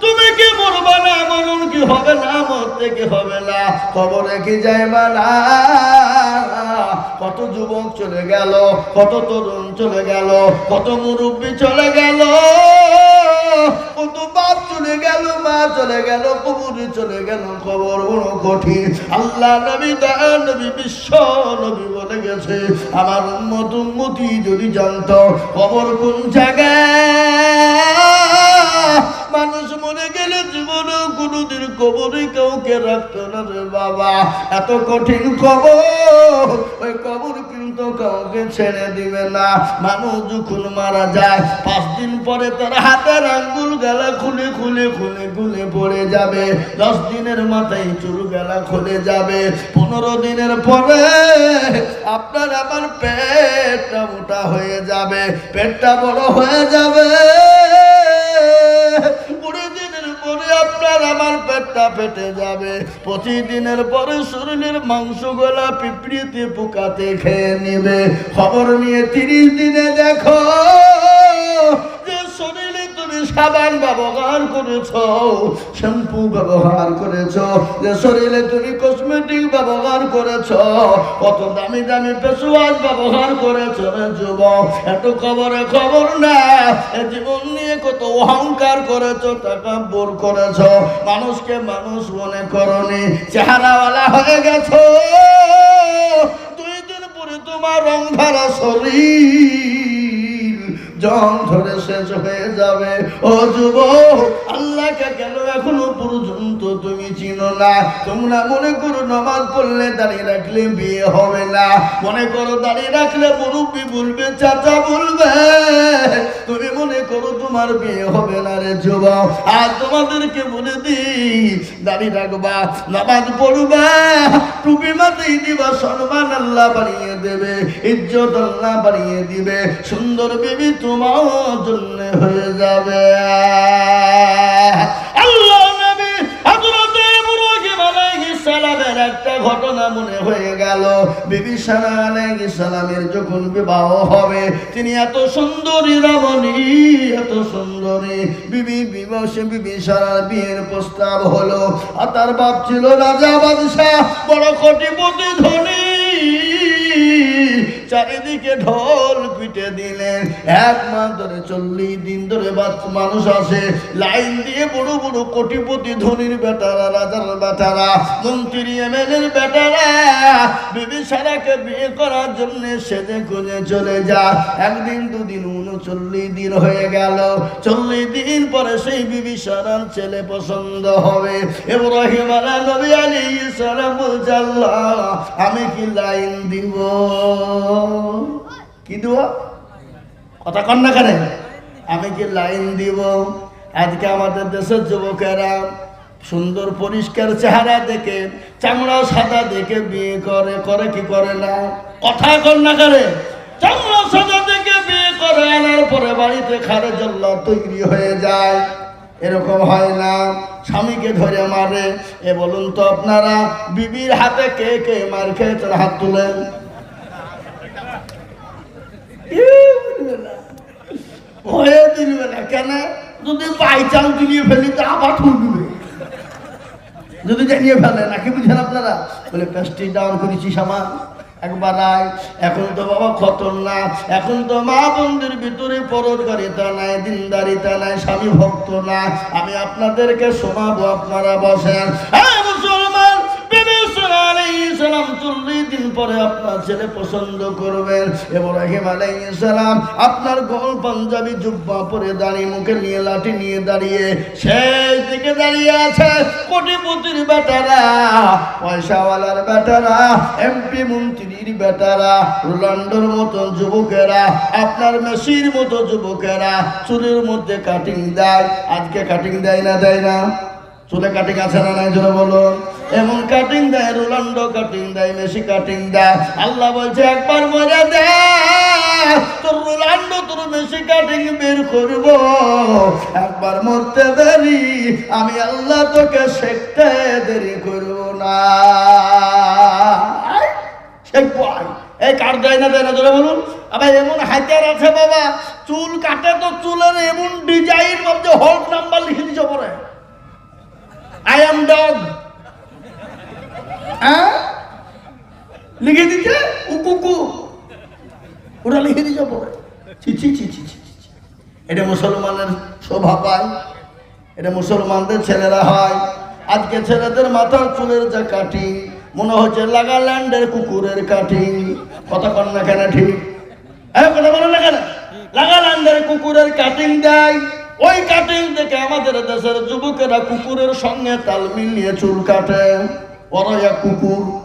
তুমি কি না? কি হবে না? কি হবে না? কি না? কত যুবক চলে গেল, কত তরুণ চলে গেল, কত মুরব্বী চলে গেল। চলে গেল, কবুরি চলে গেল, খবর বড় কঠিন। আল্লাহ নবী দয়াল নবী বিশ্ব নবী বলে গেছে, আমার উম্মত উম্মতি যদি জানতো, খবর কোন জায়গায়? মানুষ মরে গেলে জীবনে কোনোদিন কবরে কাউকে রাখতো না রে বাবা। এত কঠিন খবর, ওই কবর কিন্তু কাউকে ছেড়ে দিবে না। মানুষ যখন মারা যায়, পাঁচ দিন পরে তার হাতের আঙ্গুল গেলা খুলে খুলে খুলে খুলে পড়ে যাবে। দশ দিনের মাথায় চুল গেলা খুলে যাবে। পনেরো দিনের পরে আপনার আমার পেটটা মোটা হয়ে যাবে, পেটটা বড় হয়ে যাবে। আপনার আমার পেটটা ফেটে যাবে। প্রতিদিনের দিনের পরে শরীরের মাংস গলা পিঁপড়িতে পোকাতে খেয়ে নিবে। খবর নিয়ে তিরিশ দিনে দেখো। সাবান ব্যবহার করেছ, শ্যাম্পু ব্যবহার করেছ যে শরীরে তুমি কসমেটিক ব্যবহার করেছ, কত দামি দামি ফেসওয়াশ ব্যবহার করেছ রে যুবক এত খবরে খবর না জীবন নিয়ে কত অহংকার করেছ, টাকা বোর করেছ, মানুষকে মানুষ মনে করনি, চেহারাওয়ালা হয়ে গেছ, দুই দিন পরে তোমার রং ধারা শরীর। জং ধরে শেষ হয়ে যাবে। ও যুব আল্লাহকে কেন এখনও পর্যন্ত তুমি চিনো না? তোমরা মনে করো নামাজ পড়লে দাঁড়িয়ে রাখলে বিয়ে হবে না। মনে করো দাঁড়িয়ে রাখলে মুরব্বী বলবে, চাচা বলবে করো তোমার বিয়ে হবে না রে যুবা আর তোমাদেরকে বলে দিই, দাঁড়িয়ে রাখবা, নামাজ পড়বা, টুপি মাথায় দিবা, সম্মান আল্লাহ বানিয়ে দেবে, ইজ্জত আল্লাহ বানিয়ে দিবে, সুন্দর বেবি তোমার জন্য হয়ে যাবে। হবে, তিনি এত সুন্দরী এত সুন্দরী। বিবি বিবি বিয়ের প্রস্তাব হলো, আর তার বাপ ছিল রাজা বাদশাহ, বড় কোটিপতি ধনী। চারিদিকে ঢোল পিটে দিলেন। এক মাস ধরে চল্লিশ দিন ধরে মানুষ আসে লাইন দিয়ে বড় বড় কোটিপতি ধনির বেটারা, রাজার বেটারা, মন্ত্রী এমএলএর বেটারা, বিবি সারাকে বিয়ে করার জন্য সেজে খুঁজে চলে যা একদিন, দুদিন, উনচল্লিশ দিন হয়ে গেল। চল্লিশ দিন পরে সেই বিবি সারার ছেলে পছন্দ হবে। ইব্রাহিম আলা নবী আলাইহিস সালাম বলছে আল্লাহ আমি কি লাইন দিব? কি দিব? কথা কন না কেন? আমি কি লাইন দিব? আজকে আমাদের দেশের যুবকেরা সুন্দর, পরিষ্কার চেহারা দেখে, চামড়া সাদা দেখে বিয়ে করে করে কি করে না? কথা কন না করে চামড়া সাদা দেখে বিয়ে করে, আনার পরে বাড়িতে খারে জল্লা তৈরি হয়ে যায়। এরকম হয় না। স্বামীকে ধরে মারে। এ বলুন তো আপনারা, বিবির হাতে কে কে মার খেয়েছেন হাত তুলেন? দিলবে না, কেন? যদি বাই চান্স ফেলি আবার যদি জানিয়ে ফেলে, নাকি বুঝেন আপনারা? বলে প্যাস্টি ডাউন একবার এখন তো বাবা খতরনাক। এখন তো মা বন্ধুর ভিতরে পরোরকারিতা নাই, দিনদারিতা নাই, স্বামী ভক্ত না আমি আপনাদেরকে শোনাবো আপনারা বসেন। হ্যাঁ সালাম চল্লিশ দিন পরে আপনার ছেলে পছন্দ করবেন। ইব্রাহিম আলাইহিস সালাম আপনার গোল পাঞ্জাবি জুব্বা পরে দাঁড়িয়ে, মুখে নিয়ে লাঠি নিয়ে দাঁড়িয়ে সেই দিকে দাঁড়িয়ে আছে কোটিপতির বেটারা, পয়সাওয়ালার বেটারা, এমপি মন্ত্রীর বেটারা রোনাল্ডোর মতো যুবকেরা, আপনার মেসির মতো যুবকেরা, চুলের মধ্যে কাটিং দেয়। আজকে কাটিং দেয় না দেয় না? চুলে কাটিং আছে না নাই, জোরে বলুন এমন কাটিং দেয়, রোনাল্ডো কাটিং দেয়, মেসি কাটিং দেয়। আল্লাহ বলছে, একবার মরে দে, তোর রোনাল্ডো, তোর মেসি কাটিং বের করব। একবার মরতে দেরি, আমি আল্লাহ তোকে শেখতে দেরি করব না। শেখবো। এই কার দেয় না দেয় না, জোরে বলুন। আবার এমন হাইটার আছে বাবা, চুল কাটে তো চুলের এমন ডিজাইন মধ্যে হল্ট নাম্বার লিখে দিছ পরে ডগ হ্যাঁ লিখে দিচ্ছে উকুকু ওটা লিখে ছি ছি ছি ছি, ছি। এটা মুসলমানের শোভা পায় এটা মুসলমানদের ছেলেরা হয় আজকে ছেলেদের মাথার চুলের যে কাটিং মনে হচ্ছে লাগাল্যান্ডের কুকুরের কাটিং কথা কন না কেন ঠিক কথা বলেন না কেন লাগাল্যান্ডের কুকুরের কাটিং দেয় ওই কাটিং দেখে আমাদের দেশের যুবকেরা কুকুরের সঙ্গে তাল মিলিয়ে চুল কাটে। ওরা কুকুর।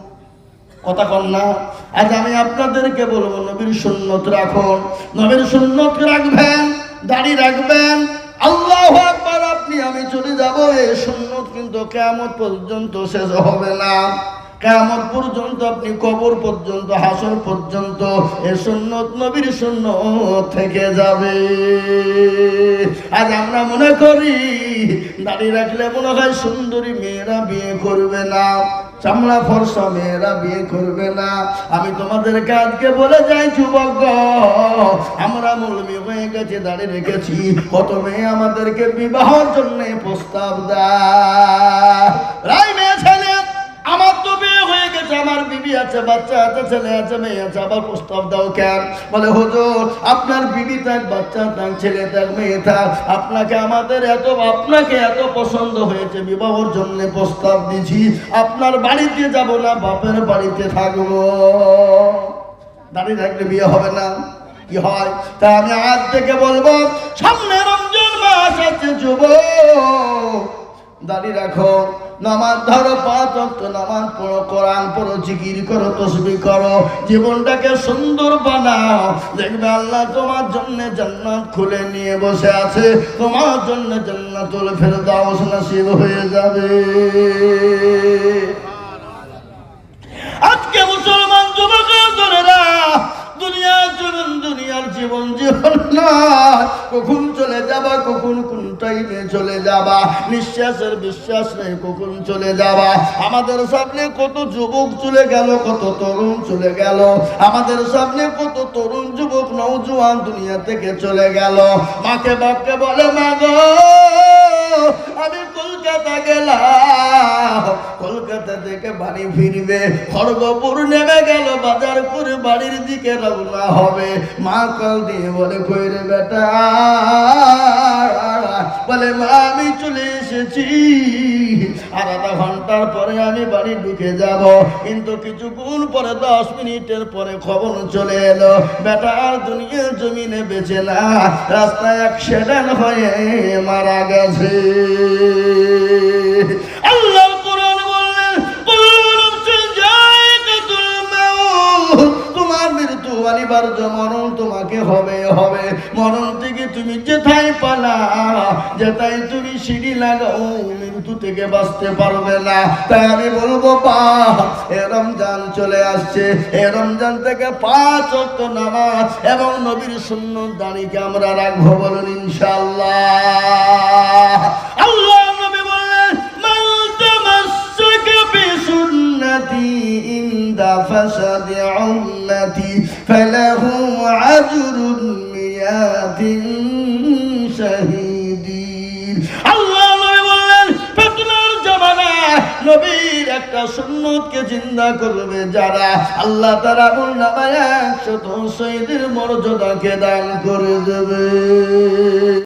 কথা কন না। আজ আমি আপনাদেরকে বলব, নবীর সুন্নত রাখুন। নবীর সুন্নত রাখবেন, দাড়ি রাখবেন। আল্লাহ একবার আপনি, আমি চলে যাব। এই সুন্নত কিন্তু কেমন পর্যন্ত শেষ হবে না। কেমন পর্যন্ত, আপনি কবর পর্যন্ত, হাসর পর্যন্ত এ সুন্নত নবীর সুন্নত থেকে যাবে। আজ আমরা মনে করি, দাড়ি রাখলে মনে হয় সুন্দরী মেয়েরা বিয়ে করবে না, চামড়া ফর্সা মেয়েরা বিয়ে করবে না। আমি তোমাদেরকে আজকে বলে যাই, যুবক আমরা মৌলবি হয়ে গেছে দাঁড়িয়ে রেখেছি। কত মেয়ে আমাদেরকে বিবাহর জন্য প্রস্তাব দেয় আমার বিবি আছে, বাচ্চা আছে, ছেলে আছে, মেয়ে আছে আবার প্রস্তাব দাও কেন? বলে, হুজুর, আপনার বিবি থাক, বাচ্চা থাক, ছেলে থাক, মেয়ে থাক, আপনাকে আমাদের এত, আপনাকে এত পছন্দ হয়েছে, বিবাহর জন্য প্রস্তাব দিছি, আপনার বাড়িতে যাব না, বাপের বাড়িতে থাকব। দাঁড়িয়ে থাকলে বিয়ে হবে না, কি হয়? তা আমি আজ থেকে বলব, সামনে রমজান মাস আছে, যুবক। দাঁড়িয়ে রাখো। নামাজ ধরো, পাঁচ অক্ট নামাজ পড়ো, কোরআন পড়ো, জিকির করো তসবি করো, জীবনটাকে সুন্দর বানাও। দেখবে আল্লাহ তোমার জন্য জান্নাত খুলে নিয়ে বসে আছে। তোমার জন্য জান্নাতুল ফেরদাউস নসিব হয়ে যাবে। আজকে মুসলমান জীবন দুনিয়ার জীবন জীবন না। কখন চলে যাবা, কখন কোন টাইমে চলে যাবা? নিঃশ্বাসের বিশ্বাস নেই, কখন চলে যাবা? আমাদের সামনে কত যুবক চলে গেল, কত তরুণ চলে গেল। আমাদের সামনে কত তরুণ যুবক নৌজওয়ান দুনিয়া থেকে চলে গেল। মাকে, বাপকে বলে, মা গো আমি কলকাতা গেলাম। কলকাতা থেকে বাড়ি ফিরবে, খড়গপুর নেমে গেল বাজার করে বাড়ির দিকে রওনা হবে। মা কাল দিয়ে বলে কইরে বেটা বলে, মা, আমি চলে এসেছি। আর আধা ঘণ্টার পরে আমি বাড়ি ঢুকে যাব। কিন্তু কিছুক্ষণ পরে দশ মিনিটের পরে খবর চলে এলো, বেটা, আর দুনিয়ার জমিনে বেঁচে না। রাস্তায় অ্যাক্সিডেন্ট হয়ে মারা গেছে। আল্লাহ অনিবার্য মরণ তোমাকে হবে হবে। মরণ থেকে তুমি পালা তুমি সিঁড়ি লাগাও মৃত্যু থেকে বাঁচতে পারবে না। তাই আমি বলব, পা, এ রমজান চলে আসছে। এ রমজান থেকে পাঁচ অক্ট নামাজ এবং নবীর শূন্য দাঁড়িকে আমরা রাখব বলুন ইনশাল্লাহ শাহিদিন। আল্লাহ বললেন, ফিতনার জামানা নবীর একটা সুন্নতকে জিন্দা করবে যারা আল্লাহ তারা বললাম একশত শহীদের মর্যাদাকে দান করে দেবে।